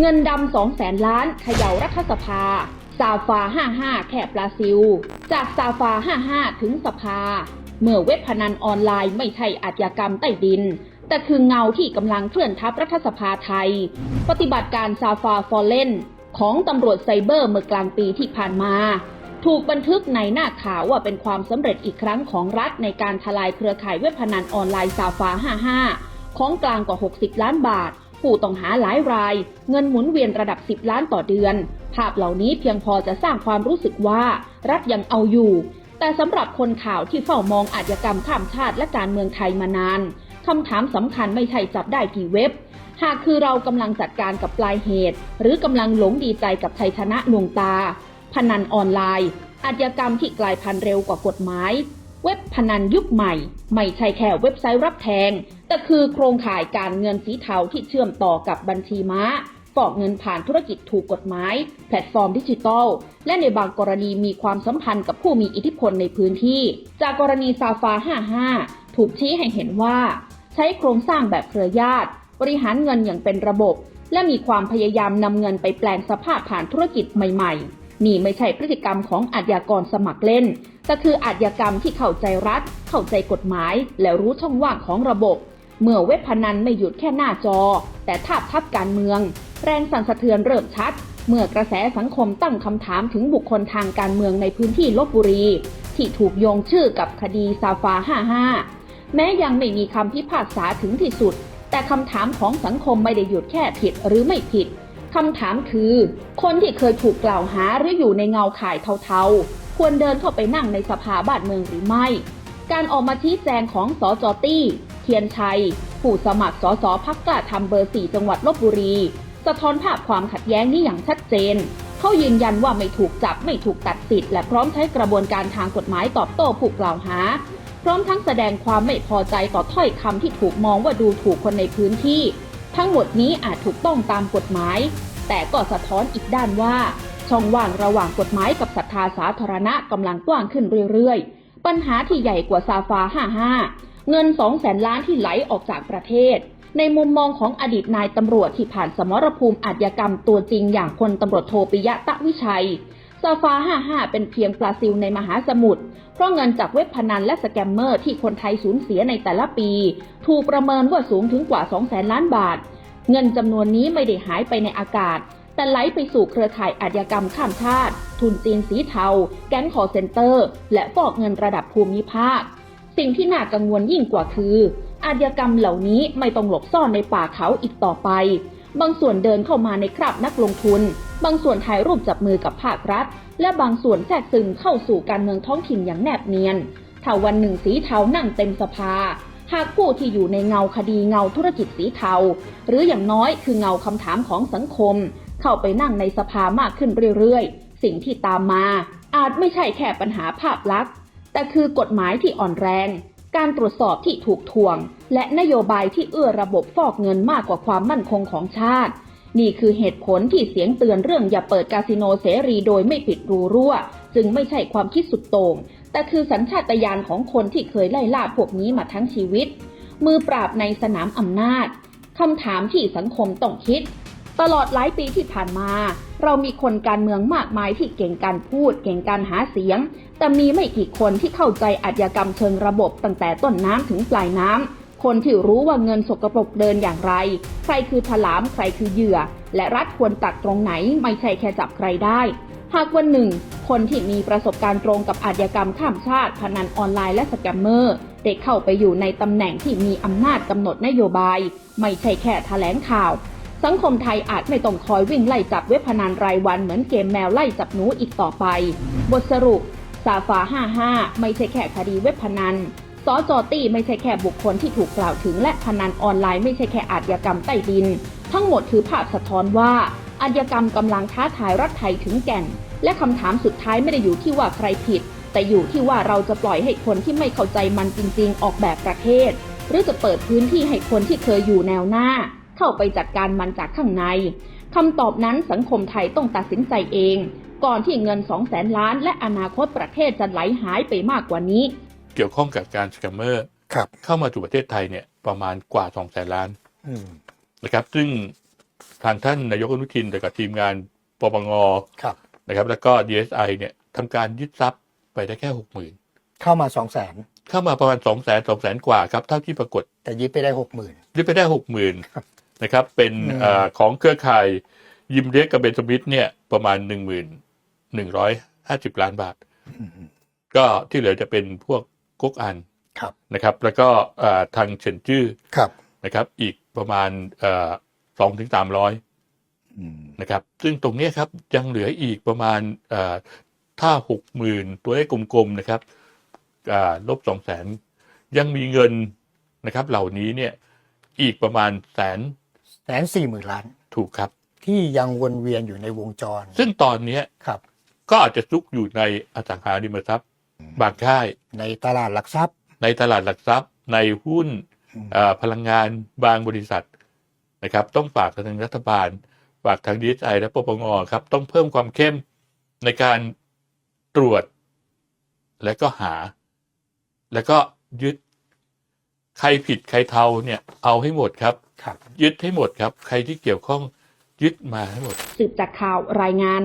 เงินดำสองแสนล้านเขย่ารัฐสภาซาฟา 55 แค่บราซิล จากซาฟา 55 ถึงสภา เมื่อเว็บพนันออนไลน์ไม่ใช่อาชญากรรมใต้ดิน แต่คือเงาที่กำลังเคลื่อนทับรัฐสภาไทย ปฏิบัติการซาฟาฟอร์เลนของตำรวจไซเบอร์เมื่อกลางปีที่ผ่านมา ถูกบันทึกในหน้าข่าวว่าเป็นความสำเร็จอีกครั้งของรัฐในการทลายเครือข่ายเว็บพนันออนไลน์ซาฟา 55 ของกลางกว่า 60 ล้านบาท ผู้ต้องหาหลายราย เงินหมุนเวียนระดับ 10 ล้านต่อเดือน ภาพเหล่านี้เพียงพอจะสร้างความรู้สึกว่ารัฐยังเอาอยู่ แต่สำหรับคนข่าวที่เฝ้ามองอาชญากรรมข้ามชาติและการเมืองไทยมานานคำถามสำคัญไม่ใช่จับได้กี่เว็บ หากคือเรากำลังจัดการกับปลายเหตุ หรือกำลังหลงดีใจกับชัยชนะลวงตา พนันออนไลน์ อาชญากรรมที่กลายพันธุ์เร็วกว่ากฎหมาย เว็บพนันยุคใหม่ ไม่ใช่แค่เว็บไซต์รับแทง แต่คือโครงข่ายการเงินสีเทาที่เชื่อมต่อกับบัญชีม้าฟอกเงินผ่านธุรกิจถูกกฎหมาย แพลตฟอร์มดิจิทัล และในบางกรณีมีความสัมพันธ์กับผู้มีอิทธิพลในพื้นที่ จากกรณีซาฟา 55 ถูกชี้ให้เห็นว่า ใช้โครงสร้างแบบเครือญาติ บริหารเงินอย่างเป็นระบบ และมีความพยายามนำเงินไปแปลงสภาพผ่านธุรกิจใหม่ๆ นี่ไม่ใช่พฤติกรรมของอาชญากรสมัครเล่น แต่คืออาชญากรรมที่เข้าใจรัฐ เข้าใจกฎหมาย และรู้ช่องว่างของระบบ เมื่อเว็บพนันไม่หยุดแค่หน้าจอ แต่ทาบทับการเมือง แรงสั่นสะเทือนเริ่มชัด เมื่อกระแสสังคมตั้งคำถามถึงบุคคลทางการเมืองในพื้นที่ลบบุรี ที่ถูกโยงชื่อกับคดีซาฟา 55 แม้ยังไม่มีคำพิพากษาถึงที่สุด แต่คำถามของสังคมไม่ได้หยุดแค่ผิดหรือไม่ผิดคำถามคือ คนที่เคยถูกกล่าวหาหรืออยู่ในเงาข่ายเทาๆ ควรเดินเข้าไปนั่งในสภาบ้านเมืองหรือไม่ การออกมาชี้แจงของสจตี้ ทียนชัย ผู้สมัครสสพักกล้าทำเบอร์สี่จังหวัดลบบุรี สะท้อนภาพความขัดแย้งนี้อย่างชัดเจน เขายืนยันว่าไม่ถูกจับไม่ถูกตัดสิทธิ์และพร้อมใช้กระบวนการทางกฎหมายตอบโต้ผู้กล่าวหา พร้อมทั้งแสดงความไม่พอใจต่อถ้อยคำที่ถูกมองว่าดูถูกคนในพื้นที่ ทั้งหมดนี้อาจถูกต้องตามกฎหมาย แต่ก็สะท้อนอีกด้านว่า ช่องว่างระหว่างกฎหมายกับศรัทธาสาธารณะกำลังกว้างขึ้นเรื่อยๆปัญหาที่ใหญ่กว่าซาฟา 55 เงิน 2 แสนล้านที่ไหลออกจากประเทศ ในมุมมองของอดีตนายตำรวจที่ผ่านสมรภูมิอาชญากรรมตัวจริงอย่างพลตำรวจโทปิยะตะวิชัยซาฟา55 เป็นเพียงปลาซิลในมหาสมุทร เพราะเงินจากเว็บพนันและสแกมเมอร์ที่คนไทยสูญเสียในแต่ละปี ถูกประเมินว่าสูงถึงกว่า2แสนล้านบาท เงินจำนวนนี้ไม่ได้หายไปในอากาศ แต่ไหลไปสู่เครือข่ายอาชญากรรมข้ามชาติ ทุนจีนสีเทา แก๊งคอเซนเตอร์ และฟอกเงินระดับภูมิภาค สิ่งที่น่ากังวลยิ่งกว่าคือ อาชญากรรมเหล่านี้ไม่ต้องหลบซ่อนในป่าเขาอีกต่อไป บางส่วนเดินเข้ามาในคราบนักลงทุน บางส่วนถ่ายรูปจับมือกับภาครัฐ และบางส่วนแทรกซึมเข้าสู่การเมืองท้องถิ่นอย่างแนบเนียนถ้าวันหนึ่งสีเทานั่งเต็มสภา หากผู้ที่อยู่ในเงาคดีเงาธุรกิจสีเทา หรืออย่างน้อยคือเงาคำถามของสังคม เข้าไปนั่งในสภามากขึ้นเรื่อยๆ สิ่งที่ตามมา อาจไม่ใช่แค่ปัญหาภาพลักษณ์ แต่คือกฎหมายที่อ่อนแรง การตรวจสอบที่ถูกทวง และนโยบายที่เอื้อระบบฟอกเงินมากกว่าความมั่นคงของชาติ นี่คือเหตุผลที่เสียงเตือนเรื่องอย่าเปิดคาสิโนเสรีโดยไม่ปิดรูรั่ว จึงไม่ใช่ความคิดสุดโต่งแต่คือสัญชาตญาณของคนที่เคยไล่ล่าพวกนี้มาทั้งชีวิต มือปราบในสนามอำนาจคำถามที่สังคมต้องคิด ตลอดหลายปีที่ผ่านมา เรามีคนการเมืองมากมายที่เก่งการพูด เก่งการหาเสียง แต่มีไม่กี่คนที่เข้าใจอาชญากรรมเชิงระบบตั้งแต่ต้นน้ำถึงปลายน้ำ คนที่รู้ว่าเงินสกปรกเดินอย่างไร ใครคือฉลามใครคือเหยื่อ และรัฐควรตักตรงไหนไม่ใช่แค่จับใครได้ หากวันหนึ่ง คนที่มีประสบการณ์ตรงกับอาชญากรรมข้ามชาติพนันออนไลน์และสแกมเมอร์ได้เข้าไปอยู่ในตำแหน่งที่มีอำนาจกำหนดนโยบาย ไม่ใช่แค่แถลงข่าว สังคมไทยอาจไม่ต้องคอยวิ่งไล่จับเว็บพนันรายวันเหมือนเกมแมวไล่จับหนูอีกต่อไป บทสรุปซาฟา 55 ไม่ใช่แค่คดีเว็บพนันสอจอตี้ไม่ใช่แค่บุคคลที่ถูกกล่าวถึง และพนันออนไลน์ไม่ใช่แค่อาชญากรรมใต้ดิน ทั้งหมดคือภาพสะท้อนว่าอาชญากรรมกำลังท้าทายรัฐไทยถึงแก่น และคำถามสุดท้ายไม่ได้อยู่ที่ว่าใครผิด แต่อยู่ที่ว่าเราจะปล่อยให้คนที่ไม่เข้าใจมันจริง ๆ ออกแบบประเทศ หรือจะเปิดพื้นที่ให้คนที่เคยอยู่แนวหน้า เข้าไปจัดการมันจากข้างในคำตอบนั้นสังคมไทยต้องตัดสินใจเอง ก่อนที่เงิน2 0 0แสนล้าน และอนาคตประเทศจะไหลหายไปมากกว่านี้ เกี่ยวข้องกับการสแกมเมอร์ครับเข้ามาสู่ประเทศไทยเนี่ยประมาณกว่า2แสนล้านอืมนะครับ ซึ่งทางท่านนายกอนุทินแต่กับทีมงานปปงครับนะครับ แล้วก็ DSI เนี่ยทำการยึดทรัพย์ไปได้แค่หกหมื่นเข้ามาสองแสนเข้ามาประมาณสองแสนสองแสนกว่าครับเท่าที่ปรากฏแต่ยึดไปได้หกหมื่นยึดไปได้หกหมื่น นะครับเป็นอืมเออของเครือข่ายยิมเล็กกับเบนสมิธเนี่ยประมาณหนึ่งหมื่นหนึ่งร้อยห้าสิบล้านบาท ก็ที่เหลือจะเป็นพวกก๊กอันครับนะครับ แล้วก็เอ่อทางเฉินจื้อครับนะครับ อีกประมาณสองถึงสามร้อยอืมนะครับ ซึ่งตรงเนี้ยครับยังเหลืออีกประมาณเอ่อถ้าหกหมื่นตัวเลขกลมๆนะครับอ่าลบสองแสนยังมีเงินนะครับ เหล่านี้เนี่ยอีกประมาณแสน แสนสี่หมื่นล้าน ถูกครับ ที่ยังวนเวียนอยู่ในวงจรซึ่งตอนเนี้ยครับ ก็อาจจะซุกอยู่ในอสังหาริมทรัพย์ บางค่าย ในตลาดหลักทรัพย์ ในตลาดหลักทรัพย์ ในหุ้นอืมเอ่อพลังงานบางบริษัทนะครับ ต้องฝากทางรัฐบาล ฝากทางดีไอและปปงครับ ต้องเพิ่มความเข้มในการตรวจ และก็หา แล้วก็ยึด ใครผิดใครเทาเนี่ยเอาให้หมดครับ ครับ ยึดให้หมดครับ ใครที่เกี่ยวข้องยึดมาให้หมด สืบจากข่าวรายงาน